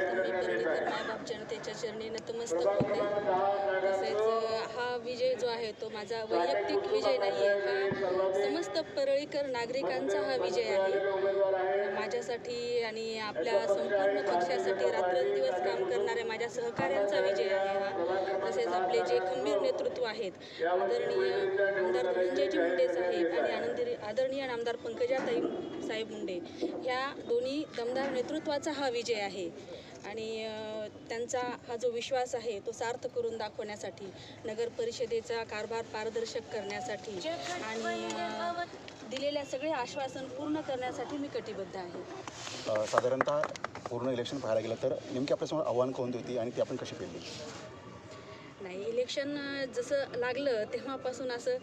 मी परळीकर जनतेच्या चरणी नतमस्तक होते. तसेच हा विजय जो आहे तो माझा वैयक्तिक विजय नाही आहे हा समस्त परळीकर नागरिकांचा हा विजय आहे. माझ्यासाठी आणि आपल्या संपूर्ण पक्षासाठी रात्रंदिवस काम करणाऱ्या माझ्या सहकाऱ्यांचा विजय आहे हा. तसेच आपले जे खंबीर नेतृत्व आहेत आदरणीय आमदार धनंजयजी मुंडे साहेब आणि आनंदी आदरणीय आमदार पंकजाताई साहेब मुंडे ह्या दोन्ही दमदार नेतृत्वाचा हा विजय आहे. आणि त्यांचा हा जो विश्वास आहे तो सार्थ करून दाखवण्यासाठी नगर परिषदेचा कारभार पारदर्शक करण्यासाठी आणि दिलेल्या सगळे आश्वासन पूर्ण करण्यासाठी मी कटिबद्ध आहे. साधारणतः पूर्ण इलेक्शन पाहायला गेलं तर नेमकी आपल्यासमोर आव्हान कोणती होती आणि ती आपण कशी पेलली? नाही इलेक्शन जसं लागलं तेव्हापासून असं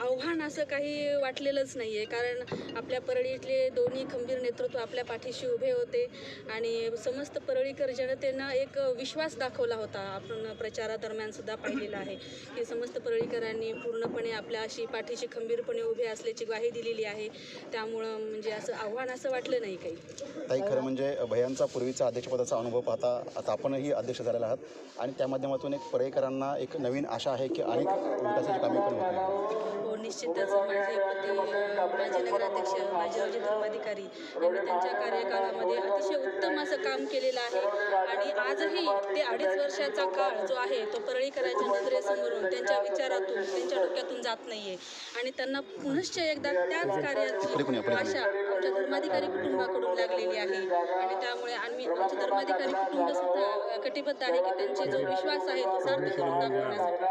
आव्हान असं काही वाटलेलंच नाही आहे कारण आपल्या परळीतले दोन्ही खंबीर नेतृत्व आपल्या पाठीशी उभे होते आणि समस्त परळीकर जनतेनं एक विश्वास दाखवला होता. आपण प्रचारादरम्यानसुद्धा पाहिलेला आहे की समस्त परळीकरांनी पूर्णपणे आपल्या अशी पाठीशी खंबीरपणे उभे असल्याची ग्वाही दिलेली आहे. त्यामुळं म्हणजे असं आव्हान असं वाटलं नाही काही. ताई खरं म्हणजे भयांचा पूर्वीचा अध्यक्षपदाचा अनुभव पाहता आता आपणही अध्यक्ष झालेला आहात आणि त्या माध्यमातून एक परळीकरांना एक नवीन आशा आहे की अनेक विकासाची कामे पण होतील. हो निश्चितच. माझे पती माजी नगराध्यक्ष माजी धर्माधिकारी यांनी त्यांच्या कार्यकालामध्ये अतिशय उत्तम असं काम केलेलं आहे. आणि आजही ते अडीच वर्षाचा काळ जो आहे तो परळीकरांच्या नजरेसमोरून त्यांच्या विचारातून त्यांच्या डोक्यातून जात नाहीये. आणि त्यांना पुनश्च एकदा त्याच कार्याची आशा आमच्या धर्माधिकारी कुटुंबाकडून लागलेली आहे. आणि त्यामुळे आम्ही आमचे धर्माधिकारी कुटुंब सुद्धा कटिबद्ध आहे की त्यांचे जो विश्वास आहे तो सार्थ करून दाखवण्यासाठी.